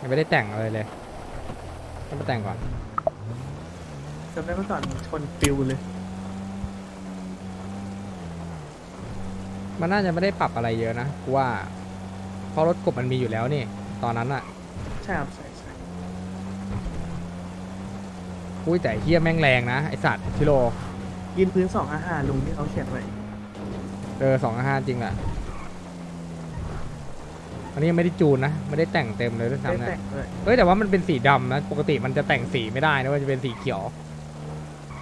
ยังไม่ได้แต่งอะไรเลยต้องไปแต่งก่อนจำได้เมื่อก่อนชนปิวเลย มันน่าจะไม่ได้ปรับอะไรเยอะนะกูว่าเพราะรถกบมันมีอยู่แล้วนี่ ตอนนั้นอะใช่ครับใช่ใช่อุ้ยแต่เฮียแม่งแรงนะไอสัตว์ชิโรยืนพื้นสองอาหารลุงที่เขาเขียนไว้เออสองห้าจริงแหละ อันนี้ยังไม่ได้จูนนะไม่ได้แต่งเต็มเลยด้วยได้ซ้ำนะแต่งด้วยเฮ้ยแต่ว่ามันเป็นสีดำนะปกติมันจะแต่งสีไม่ได้นะมันจะเป็นสีเขียว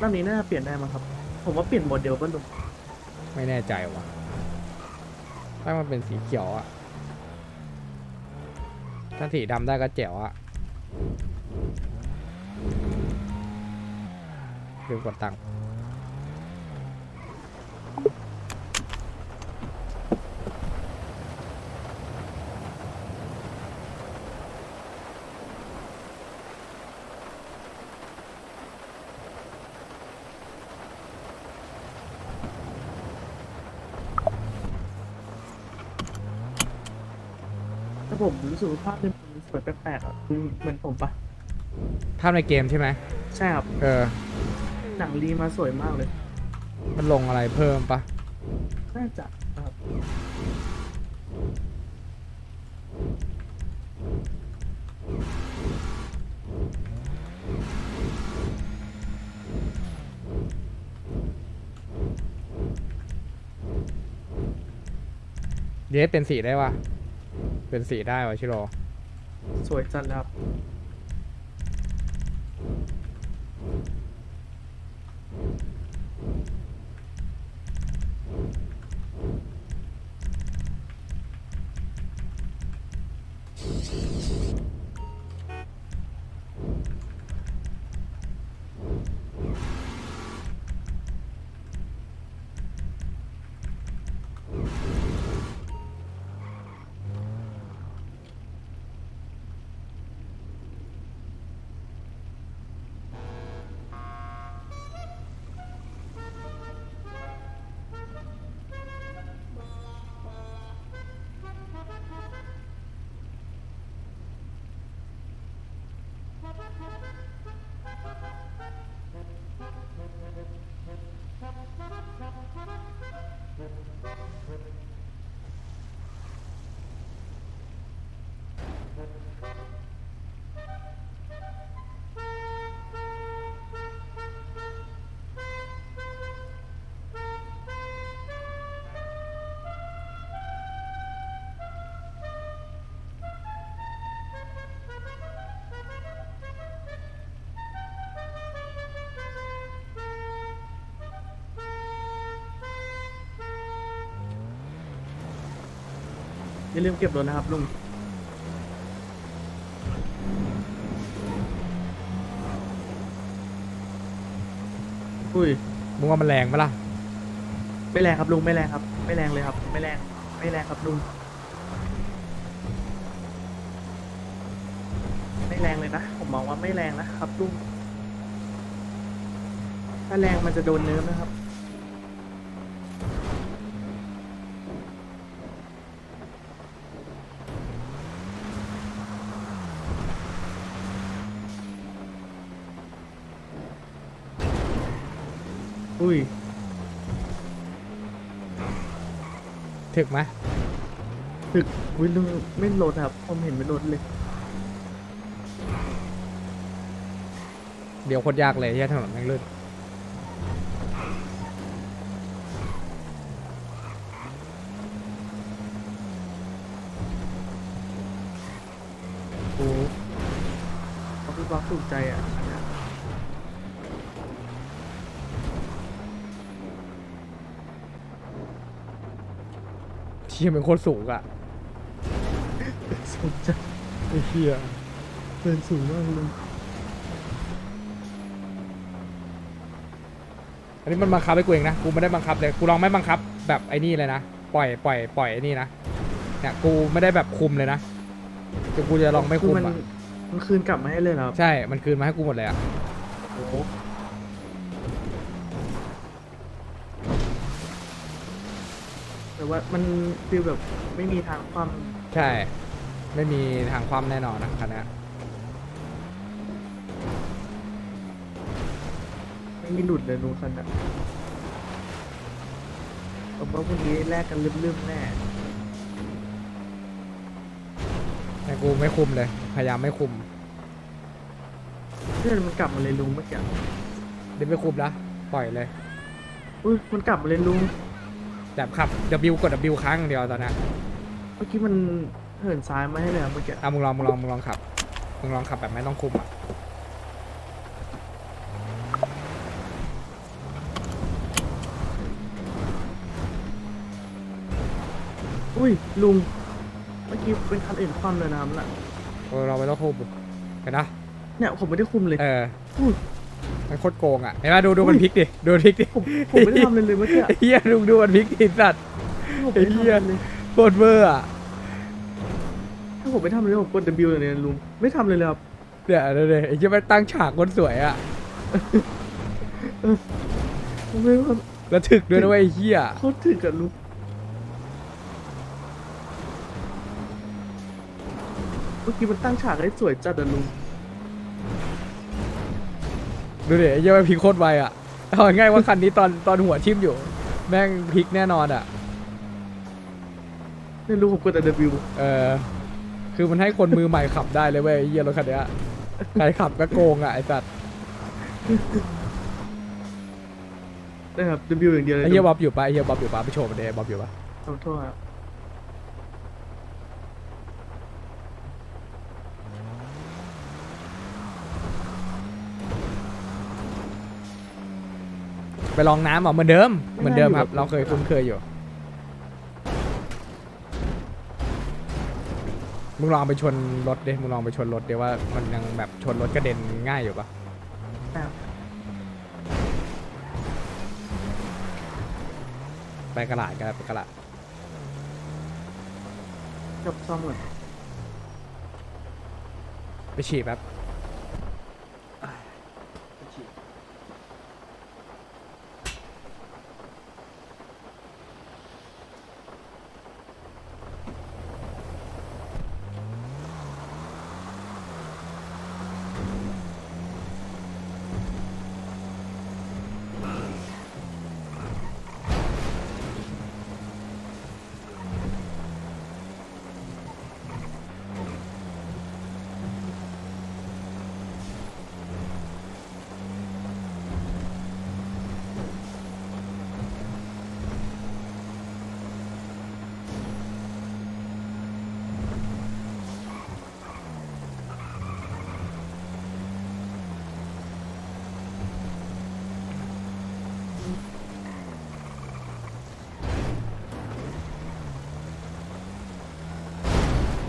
รอบนี้น่าจะเปลี่ยนได้มั้งครับ ผมว่าเปลี่ยนโมเดลป่ะลุงไม่แน่ใจว่ะถ้ามันเป็นสีเขียวอะถ้าสีดำได้ก็แจ๋วอะลืมกดตังค์ แต่ผมรู้สึกว่าภาพในมันสวยแปลกๆอะคือเหมือนผมปะภาพในเกมใช่ไหมใช่ครับเออ หนังรีมาสวยมากเลยมันลงอะไรเพิ่มปะน่าจะครับเดสเป็นสีได้ปะ เป็นสีได้วะชิโรสวยจัดแล้ว อย่าลืมเก็บรถนะครับลุงอุ้ยมึงว่ามันแรงปะล่ะไม่แรงครับลุงไม่แรงครับ ไม่แรงเลยครับ ไม่แรงไม่แรงครับลุงไม่แรงเลยนะผมมองว่าไม่แรงนะครับลุงถ้าแรงมันจะโดนเนื้อนะครับ อุ้ย ถึกไหมตึกวิลุงไม่ลดครับ ผมเห็นไม่ลดเลย เดี๋ยวโคตรยากเลยที่ถนนแม่งลื่นโอ้เขาพี่บอกถูกใจอะ อันเนี้ยเทียเป็นโคตรสูงอะสูงจังไอ้เฮียเดินสูงมากเลยอันนี้มันบังคับให้กูเองนะกูไม่ได้บังคับเลยกูลองไม่บังคับ แบบไอ้นี่เลยนะปล่อยปล่อยปล่อยไอ้นี่นะเนี่ยกูไม่ได้แบบคุมเลยนะเดี๋ยวกูจะลองไม่คือคุมมันอะมันคืนกลับมาให้เลยเหรอครับใช่ มันคืนมาให้กูหมดเลยอะโอ้โห ว่ามันฟีลแบบไม่มีทางความใช่ ไม่มีทางคว่ำแน่นอนนะคันเนี้ยไม่มีหลุดเลยลุงคันน่ะผมว่าพรุ่งนี้แลกกันลืมๆแน่แต่กูไม่คุมเลย พยายามไม่คุมเพื่อนมันกลับมาเลยลุงเมื่อกี้เดี๋ยวไม่คุมละปล่อยเลย อุ้ยมันกลับมาเลยลุง แต่ขับ W กด W ครั้งเดียวตอนเนี้ยเมื่อกี้มันเหินซ้ายมาให้เลยอะเมื่อกี้อะมึงลองมึงลองมึงลองขับมึงลองขับแบบไม่ต้องคุมอะอุ้ยลุง เมื่อกี้เป็นคันอื่นคว่ำเลยนะครับน่ะเออเราไม่ต้องคุมเห็นนะเนี่ยผมไม่ได้คุมเลยเออ อุ้ย มันโคตรโกงอะเห็นไหมดูดูมันพลิกดิดูมันพลิกดิผมผมไม่ได้ทำเลยเลยเมื่อกี้เฮียดูดูมันพลิกดิสัตว์ผมไม่ได้ทำอะไรเลยโคตรเวอร์อะถ้าผมไม่ทำเลยผมกด W อย่างเดียวลุงไม่ทำเลยเลยครับเนี่ยเดี๋ยวเดี๋ยวไอ้เหี้ยมันตั้งฉากคนสวยอะผมไม่ว่าแล้วถึกด้วยนะเว้ยไอ้เฮียเขาถึงกับลุงเมื่อกี้มันตั้งฉากให้สวยจัดอะลุง ดูดิไอ้เหี้ยมันพลิกโคตรไวอะเอาง่ายๆว่าคันนี้ตอนตอนหัวทิ่มอยู่ แม่งพลิกแน่นอนอะ ไม่รู้ผมกดแต่ W เออคือมันให้คนมือใหม่ขับได้เลยเว้ยไอ้เหี้ยรถคันเนี้ยใครขับก็โกงอะไอ้สัตว์นะครับ W อย่างเดียวเลยไอ้เหี้ยบ๊อบอยู่ปะไอ้เหี้ยบ๊อบอยู่ปะไปโชว์มันเดบ๊อบอยู่ปะขอโทษครับ ไปลองน้ำเหรอเหมือนเดิมเหมือนเดิมครับ เราเคยคุ้นเคยอยู่ มึงลองไปชนรถดิมึงลองไปชนรถดิว่ามันยังแบบชนรถกระเด็นง่ายอยู่ปะครับไปกระดาษกันไปกระดาษจบซ่อมก่อนไปฉี่แป๊บ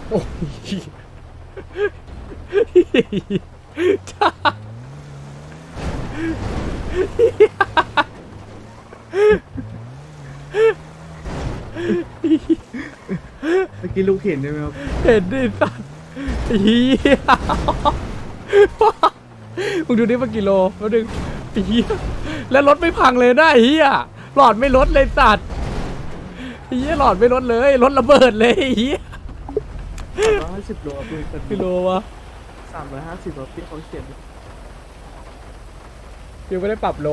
โอ้ยจ้าเมื่อกี้ลูกเห็นใช่ไหมครับเห็นดิสัตว์เฮียมึงดูนี่มากี่โลแล้วดึงเฮียแล้วรถไม่พังเลยนะเฮียหลอดไม่ลดเลยสัตว์เฮียหลอดไม่ลดเลยรถระเบิดเลยเฮีย สามร้อยห้าสิบโลครับลุงเป็นกิโลวะสามร้อยห้าสิบครับที่เขาเขียนยังไม่ได้ปรับโล